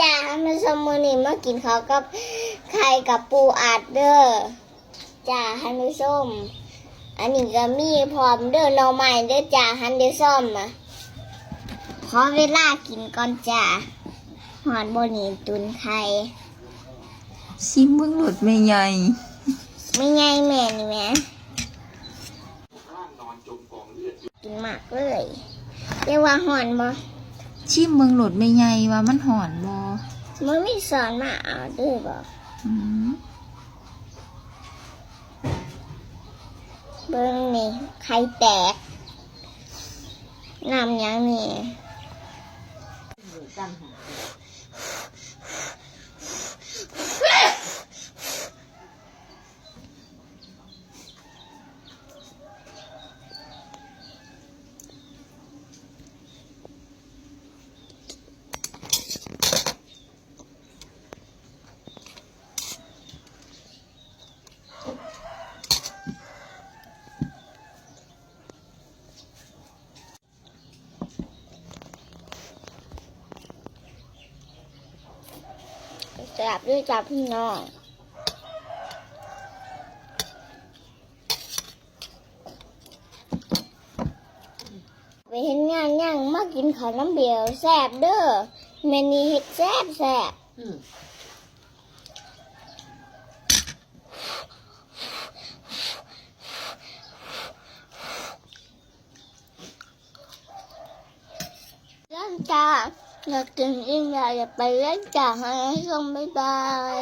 จ้าท่านผู้ชมมื้อนี้มากินข้าวกับไข่กับปูอัดเด้อจ้าท่านผู้ชมอันนี้ก็มีพร้อมเด้อหน่อไม้เด้อจ้าฮันเดอซ่อมอะขอเวลากินก่อนจ้าหอนบนี่ตุนไข่ซิมเบิ่งหลดไม่ใหญ่ไม่ไงแม่นี่แม่กินมากเลยเรียกว่าหอนบ่ ชิมเบิ่งหลดไม่ใหญ่ว่ามันหอนบ่ มันมีสอนมาเอาด้อบอืมเบิ้งนี่ไข่แตกน้ำยังนี่ จับด้วยจับพี่น้องไปเห็นงานย่างมากินข้าวน้ำเบียวแซ่บเด้อแม่นี่เฮ็ดแซ่บแซ่บเล่นจ้า อยากกินอิ่มอยากไปเล่นจากให้ชมบ๊ายบาย